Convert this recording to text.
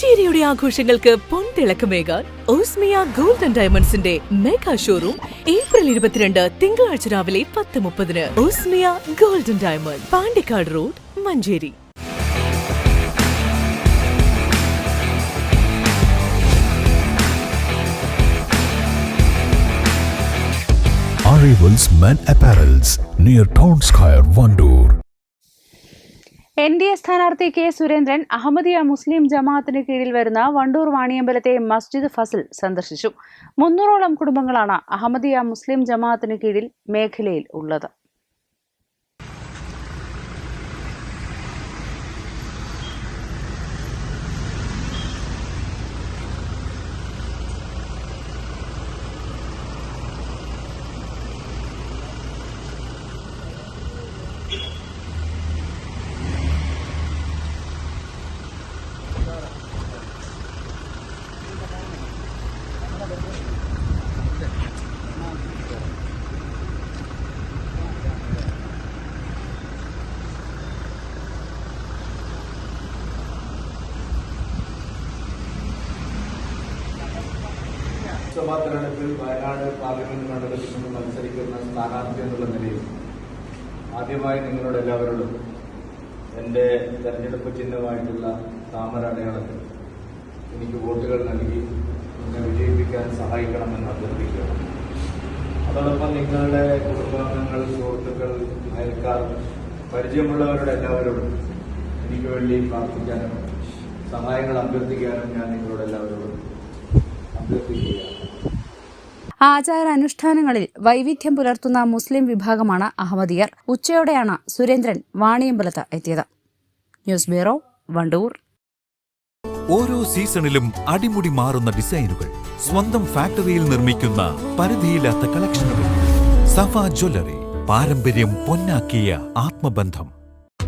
പുഞ്ചേരിയുടെ ആഘോഷങ്ങൾക്ക് പൊൻതിളക്കമേകാൻ ഓസ്മിയ gold and ഡയമണ്ട്സിന്റെ മെഗാ ഷോറൂം ഏപ്രിൽ ഇരുപത്തിരണ്ട് തിങ്കളാഴ്ച രാവിലെ പത്ത് മുപ്പതിന് Osmiya gold and diamond Pandikkad road Manjeri Arrivals Men Apparels near Town Square, Vandoor. N D A സ്ഥാനാർത്ഥി കെ സുരേന്ദ്രൻ അഹമ്മദിയ മുസ്ലിം ജമാഅത്തിന് കീഴിൽ വരുന്ന വണ്ടൂർ വാണിയമ്പലത്തെ മസ്ജിദ് ഫസൽ സന്ദർശിച്ചു. മുന്നൂറോളം കുടുംബങ്ങളാണ് അഹമ്മദിയ മുസ്ലിം ജമാഅത്തിന് കീഴിൽ മേഖലയിൽ ഉള്ളത്. ലോക്സഭാ തെരഞ്ഞെടുപ്പിൽ വയനാട് പാർലമെന്റ് മണ്ഡലത്തിൽ നിന്ന് മത്സരിക്കുന്ന സ്ഥാനാർത്ഥി എന്നുള്ള നിലയിൽ ആദ്യമായി നിങ്ങളോട് എല്ലാവരോടും എന്റെ തെരഞ്ഞെടുപ്പ് ചിഹ്നമായിട്ടുള്ള താമര അടയാളത്തിൽ എനിക്ക് വോട്ടുകൾ നൽകി എന്നെ വിജയിപ്പിക്കാൻ സഹായിക്കണമെന്ന് അഭ്യർത്ഥിക്കുകയാണ്. അതോടൊപ്പം നിങ്ങളുടെ കുടുംബാംഗങ്ങൾ സുഹൃത്തുക്കൾ അയൽക്കാർ പരിചയമുള്ളവരുടെ എല്ലാവരോടും എനിക്ക് വേണ്ടി പ്രാർത്ഥിക്കാനും സഹായങ്ങൾ അഭ്യർത്ഥിക്കാനും ഞാൻ നിങ്ങളോട് എല്ലാവരോടും അഭ്യർത്ഥിക്കുകയാണ് ആചാരാനുഷ്ഠാനങ്ങളിൽ വൈവിധ്യം പുലർത്തുന്ന മുസ്ലിം വിഭാഗമാണ് അഹമ്മദിയർ. ഉച്ചയോടെയാണ് സുരേന്ദ്രൻ വാണിയമ്പലത്ത് എത്തിയത്. News bureau Vandoor. ഓരോ സീസണിലും അടിമുടി മാറുന്ന ഡിസൈനുകൾ സ്വന്തം ഫാക്ടറിയിൽ നിർമ്മിക്കുന്ന പരിധിയില്ലാത്ത കളക്ഷനുകൾ. സഫ ജ്വല്ലറി പാരമ്പര്യം പൊന്നാക്കിയ ആത്മബന്ധം.